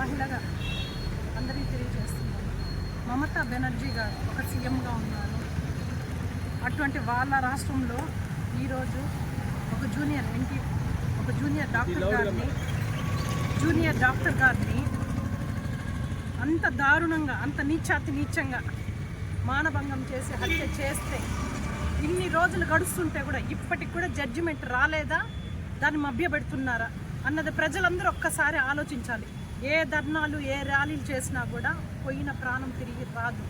మహిళగా అందరికీ తెలియజేస్తున్నాను. మమతా బెనర్జీ గారు ఒక సీఎంగా ఉన్నారు. అటువంటి వాళ్ళ రాష్ట్రంలో ఈరోజు ఒక జూనియర్ ఎన్టీ ఒక జూనియర్ డాక్టర్ గారిని జూనియర్ డాక్టర్ గారిని అంత దారుణంగా అంత నీచాతి నీచంగా మానభంగం చేసి హత్య చేస్తే ఇన్ని రోజులు గడుస్తుంటే కూడా ఇప్పటికి కూడా జడ్జిమెంట్ రాలేదా? దాన్ని మభ్యపెడుతున్నారా? అన్నది ప్రజలందరూ ఒక్కసారి ఆలోచించాలి. ఏ ధర్నాలు ఏ ర్యాలీలు చేసినా కూడా పోయిన ప్రాణం తిరిగి రాదు.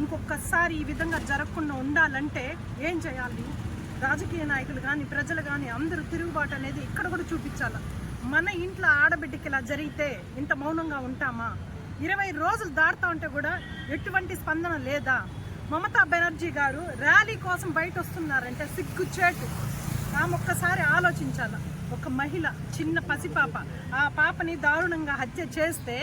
ఇంకొకసారి ఈ విధంగా జరగకుండా ఉండాలంటే ఏం చేయాలి? రాజకీయ నాయకులు కానీ ప్రజలు కానీ అందరూ తిరుగుబాటు అనేది ఇక్కడ కూడా చూపించాలి? మన ఇంట్లో ఆడబిడ్డకి ఇలా జరిగితే ఇంత మౌనంగా ఉంటామా? ఇరవై రోజులు దాడుతూ ఉంటే కూడా ఎటువంటి స్పందన లేదా? మమతా బెనర్జీ గారు ర్యాలీ కోసం బయట వస్తున్నారంటే సిగ్గుచేటు. ఆమె ఒక్కసారి ఆలోచించాలా? ఒక మహిళ చిన్న పసిపాప. ఆ పాపని దారుణంగా హత్య చేస్తే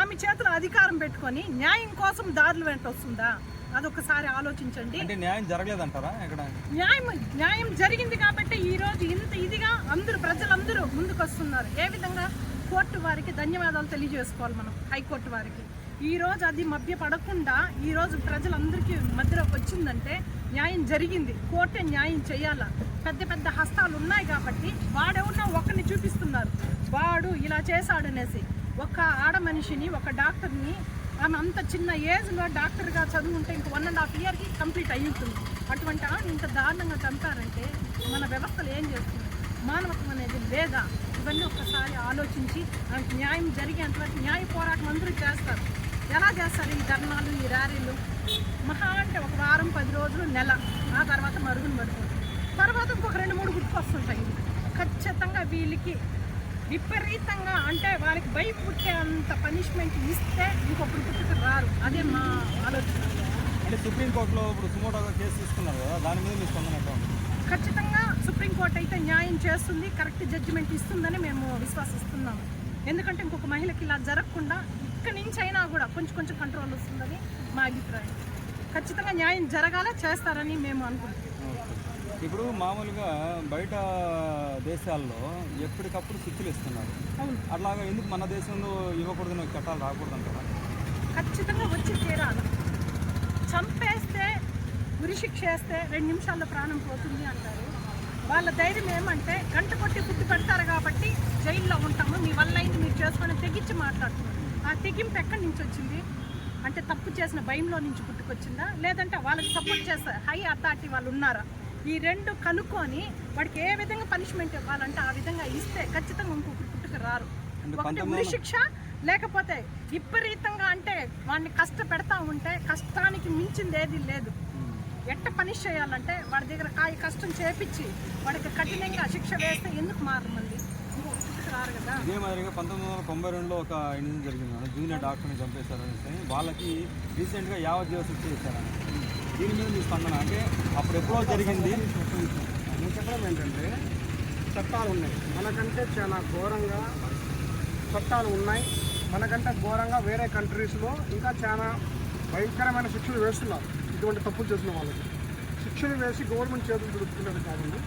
ఆమె చేతిలో అధికారం పెట్టుకొని న్యాయం కోసం దారులు వెంట వస్తుందా? అదొకసారి ఆలోచించండి. అంటే న్యాయం జరగలేదంటారా న్యాయం న్యాయం జరిగింది కాబట్టి ఈ రోజు ఇంత ఇదిగా అందరూ ప్రజలందరూ ముందుకు వస్తున్నారు ఏ విధంగా? కోర్టు వారికి ధన్యవాదాలు తెలియజేసుకోవాలి మనం హైకోర్టు వారికి. ఈ రోజు అది మభ్య పడకుండా ఈ రోజు ప్రజలందరికీ మధ్యలోకి వచ్చిందంటే న్యాయం జరిగింది. కోర్టే న్యాయం చేయాలా? పెద్ద పెద్ద హస్తాలు ఉన్నాయి కాబట్టి వాడెవరినో ఒకరిని చూపిస్తున్నారు. వాడు ఇలా చేశాడనేసి ఒక ఆడ మనిషిని ఒక డాక్టర్ని ఆమె అంత చిన్న ఏజ్లో డాక్టర్గా చదువుంటే ఇంక వన్ అండ్ హాఫ్ ఇయర్కి కంప్లీట్ అయి ఉంటుంది. అటువంటి ఆమె ఇంత దారుణంగా చంపారంటే మన వ్యవస్థలు ఏం చేస్తుంది మానవత్వం అనేది లేదా? ఇవన్నీ ఒక్కసారి ఆలోచించి ఆమెకు న్యాయం జరిగేంతవరకు న్యాయ పోరాటం అందరూ చేస్తారు. ఎలా చేస్తారు ఈ ధర్నాలు ఈ ర్యాలీలు? మహా అంటే ఒక వారం పది రోజులు నెల. ఆ తర్వాత మరుగున పడుతుంది తర్వాత ఇంకొక రెండు మూడు గుర్తుకొస్తుంటాయి. ఖచ్చితంగా వీళ్ళకి విపరీతంగా అంటే వాళ్ళకి భయం పుట్టే అంత పనిష్మెంట్ ఇస్తే ఇంకొకరు పుట్టుకు రారు. అదే మా ఆలోచన. అంటే సుప్రీంకోర్టులో ఇప్పుడు సుమోటోగా కేసు తీసుకున్నారు కదా దాని మీద మీ స్పందన ఖచ్చితంగా సుప్రీంకోర్టు అయితే న్యాయం చేస్తుంది కరెక్ట్ జడ్జిమెంట్ ఇస్తుందని మేము విశ్వసిస్తున్నాము ఎందుకంటే ఇంకొక మహిళకి ఇలా జరగకుండా ఇక్కడి నుంచి అయినా కూడా కొంచెం కొంచెం కంట్రోల్ వస్తుందని మా అభిప్రాయం. ఖచ్చితంగా న్యాయం జరగాల చేస్తారని మేము అనుకుంటున్నాం. ఇప్పుడు మామూలుగా బయట దేశాల్లో ఎప్పటికప్పుడు శిక్షలు ఇస్తున్నారు. అట్లాగా ఎందుకు మన దేశంలో ఇవ్వకూడదని చట్టాలు రాకూడదు అంటారా ఖచ్చితంగా వచ్చి తీరాలి చంపేస్తే ఉరిశిక్ష వేస్తే రెండు నిమిషాల్లో ప్రాణం పోతుంది అంటారు. వాళ్ళ ధైర్యం ఏమంటే గంట కొట్టి పుట్టి పెడతారు కాబట్టి జైల్లో ఉంటాము. మీ వల్ల అయింది మీరు చేసుకొని తెగించి మాట్లాడుతున్నారు. ఆ తెగింపు ఎక్కడి నుంచి వచ్చింది? అంటే తప్పు చేసిన భయంలో నుంచి పుట్టుకొచ్చిందా? లేదంటే వాళ్ళకి సపోర్ట్ చేస్తారు హై అథారిటీ వాళ్ళు ఉన్నారా? ఈ రెండు కనుక్కొని వాడికి ఏ విధంగా పనిష్మెంట్ ఇవ్వాలంటే ఆ విధంగా ఇస్తే ఖచ్చితంగా ఇంకొకరు పుట్టుకు రారు. ఒకటి శిక్ష లేకపోతే విపరీతంగా అంటే వాడిని కష్టపెడతా ఉంటే కష్టానికి మించింది ఏది లేదు. ఎట్ట పనిష్ చేయాలంటే వాడి దగ్గర కాయ కష్టం చేపించి వాడికి కఠినంగా శిక్ష వేస్తే ఎందుకు మారు మళ్ళీ ఇంకొక పుట్టుకు రారు కదా. ఇదే మాదిరిగా పంతొమ్మిది వందల తొంభై రెండులో ఒక ఇన్సిడెంట్ జరిగింది. జూనియర్ డాక్టర్ని చంపేశారు అనేసి వాళ్ళకి రీసెంట్గా యావజ్జీవ శిక్ష ఇచ్చారని దీని మీద మీ స్పందన? అంటే అప్పుడు ఎప్పుడో జరిగింది. నేను చెప్పడం ఏంటంటే చట్టాలు ఉన్నాయి. మనకంటే చాలా ఘోరంగా చట్టాలు ఉన్నాయి. మనకంటే ఘోరంగా వేరే కంట్రీస్లో ఇంకా చాలా భయంకరమైన శిక్షలు వేస్తున్నారు. ఇటువంటి తప్పులు చేసిన వాళ్ళకి. శిక్షలు వేసి గవర్నమెంట్ చేతులు దొరుకుతున్నది కాకుండా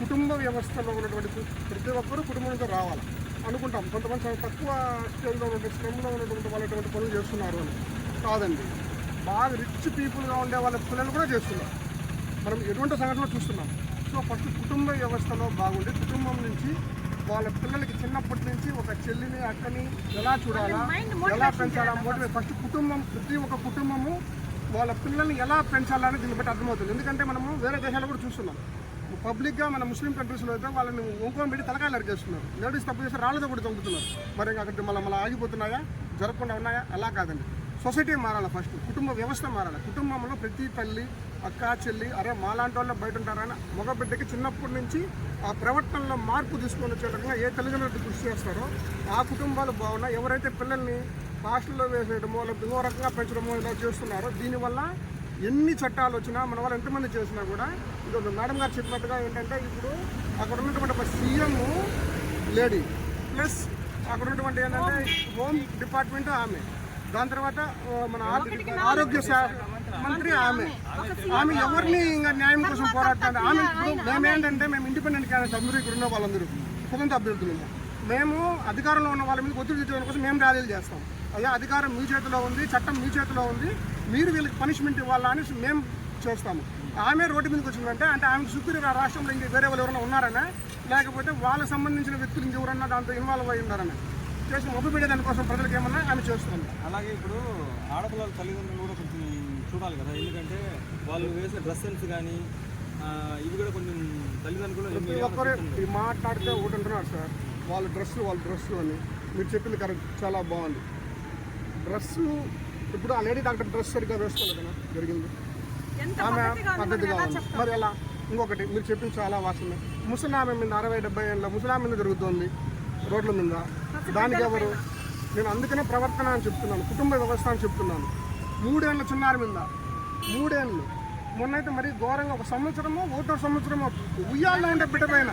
కుటుంబ వ్యవస్థలో ఉన్నటువంటి ప్రతి ఒక్కరూ కుటుంబంతో రావాలి. అనుకుంటాం. కొంతమంది చాలా తక్కువ స్టేజ్లో ఉన్నటువంటి శ్రమలో ఉన్నటువంటి వాళ్ళు ఎటువంటి పనులు చేస్తున్నారు అని. కాదండి. బాగా రిచ్ పీపుల్గా ఉండే వాళ్ళ పిల్లలు కూడా చేస్తున్నారు. మనం ఎటువంటి సంఘటనలు చూస్తున్నాం. సో ఫస్ట్ కుటుంబ వ్యవస్థలో బాగుండి కుటుంబం నుంచి వాళ్ళ పిల్లలకి చిన్నప్పటి నుంచి ఒక చెల్లిని అక్కని ఎలా చూడాలా ఎలా పెంచాలా మోటివేట్ ఫస్ట్ కుటుంబం ప్రతి ఒక్క కుటుంబము వాళ్ళ పిల్లల్ని ఎలా పెంచాలని దీన్ని బట్టి అర్థమవుతుంది. ఎందుకంటే మనము వేరే దేశాల్లో కూడా చూస్తున్నాం. పబ్లిక్గా మన ముస్లిం కంట్రీస్లో అయితే వాళ్ళని ఒంకొని పెట్టి తలకాయలు అరికేస్తున్నారు లేడీస్ తప్పు చేస్తే రాళ్ళతో కూడా చంపుతున్నారు. మరి అక్కడ మళ్ళీ మళ్ళీ ఆగిపోతున్నాయా? జరగకుండా ఉన్నాయా? అలా కాదండి. సొసైటీ మారాలి ఫస్ట్ కుటుంబ వ్యవస్థ మారాలి? కుటుంబంలో ప్రతి తల్లి అక్క చెల్లి అరే మాలాంటి వాళ్ళు బయట ఉంటారని మగ బిడ్డకి చిన్నప్పటి నుంచి ఆ ప్రవర్తనలో మార్పు తీసుకొని వచ్చే రకంగా ఏ తల్లిదండ్రులు కృషి చేస్తారో ఆ కుటుంబాలు బాగున్నా ఎవరైతే పిల్లల్ని హాస్టల్లో వేసేయడమో లేకపోతే ఇంకో రకంగా పెంచడమో ఇలా చేస్తున్నారో దీనివల్ల ఎన్ని చట్టాలు వచ్చినా మన వాళ్ళు ఎంతమంది చేసినా కూడా ఇది మేడం గారు చెప్పినట్టుగా ఏంటంటే ఇప్పుడు అక్కడ ఉన్నటువంటి ఒక సీఎం లేడీ ప్లస్ అక్కడ ఉన్నటువంటి ఏంటంటే హోమ్ డిపార్ట్మెంట్ ఆమె. దాని తర్వాత మన ఆరోగ్య శాఖ మంత్రి ఆమె. ఆమె. ఎవరిని ఇంకా న్యాయం కోసం పోరాడుతుంది ఆమె మేమేంటంటే మేము ఇండిపెండెంట్ క్యాండిడేట్స్ అందరూ ఇక్కడ ఉన్న వాళ్ళందరూ స్వతంత్ర అభ్యర్థులు మేము. అధికారంలో ఉన్న వాళ్ళ మీద ఒత్తిడి తెచ్చడం కోసం మేము ర్యాలీలు చేస్తాం. అయ్యా అధికారం మీ చేతిలో ఉంది చట్టం మీ చేతిలో ఉంది మీరు వీళ్ళకి పనిష్మెంట్ ఇవ్వాలా అని మేము చేస్తాము. ఆమె రోడ్డు మీదకి వచ్చిందంటే అంటే ఆమెకు సుపీరియర్ ఆ రాష్ట్రంలో ఇంక వేరే వాళ్ళు ఎవరైనా ఉన్నారనే లేకపోతే వాళ్ళకి సంబంధించిన వ్యక్తులు ఇంకెవరన్నా దాంతో ఇన్వాల్వ్ అయి ఉన్నారనే. చేసి మొబైల్ పెట్టే దానికోసం ప్రజలకు ఏమన్నా ఆమె చేస్తుంది అలాగే ఇప్పుడు ఆడపిల్లల తల్లిదండ్రులు కూడా కొంచెం చూడాలి కదా ఎందుకంటే వాళ్ళు వేసే డ్రెస్ సెన్స్ కానీ ఆ, ఇవి కూడా కొంచెం తల్లిదండ్రులు ప్రతి ఒక్కరు మాట్లాడితే ఒకటి అంటున్నారు సార్. వాళ్ళ డ్రెస్సు వాళ్ళ డ్రెస్సు అని మీరు చెప్పింది కరెక్ట్ చాలా బాగుంది. డ్రెస్సు ఇప్పుడు ఆ లేడీ డాక్టర్ డ్రెస్ సరిగ్గా వేసుకోలేదు కదా జరిగింది. ఎంత ఆమె పద్ధతిగా ఉంది? మరి ఎలా? ఇంకొకటి మీరు చెప్పింది చాలా వాసన ముసలామె మీద అరవై డెబ్బై ఏళ్ళ ముసలామె మీద జరుగుతుంది రోడ్ల మీద. దానికి ఎవరు నేను అందుకనే ప్రవర్తన అని చెప్తున్నాను కుటుంబ వ్యవస్థ అని చెప్తున్నాను. మూడేళ్ళ చిన్నారి మీద మూడేళ్ళు. మొన్నైతే మరి ఘోరంగా ఒక సంవత్సరమో ఒకటో సంవత్సరమో ఉయ్యాల్లో ఉండే బిడ్డ పైన